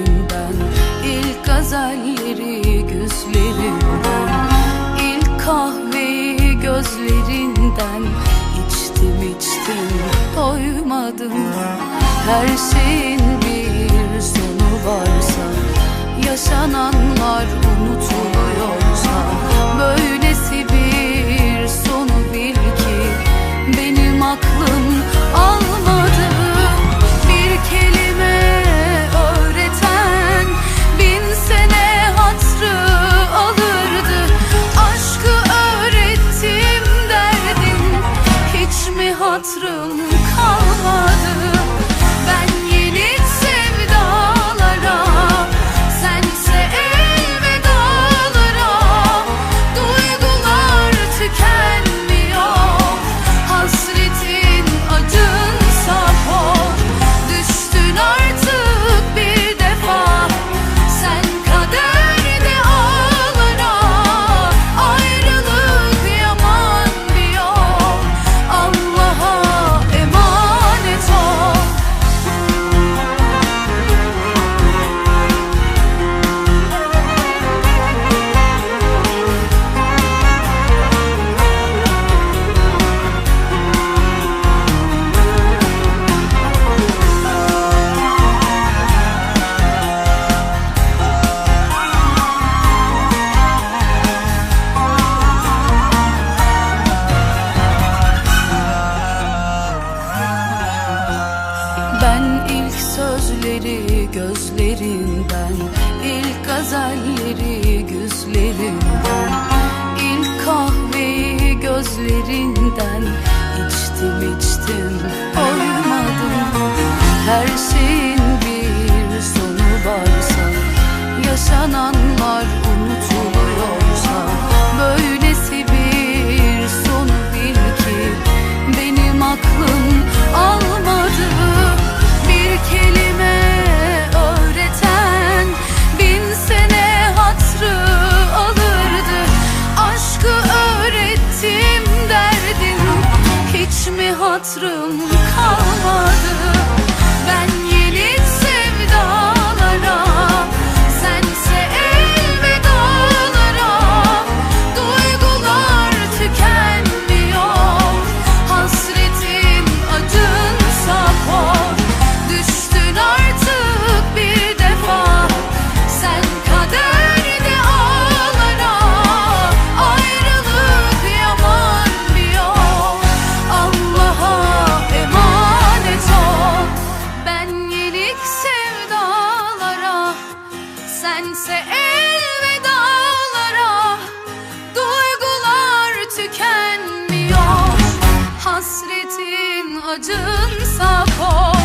gözlerinden ilk gazelleri gözlerinden ilk kahveyi gözlerinden içtim içtim doymadım. Her şeyin bir sonu varsa yaşanan hatırına sözleri gözlerinden ilk gazelleri güzlerinden ilk kahveyi gözlerinden içtim içtim doymadım. Her şey hatırım. Sense elvedalara Duygular tükenmiyor. Hasretin acınsa kor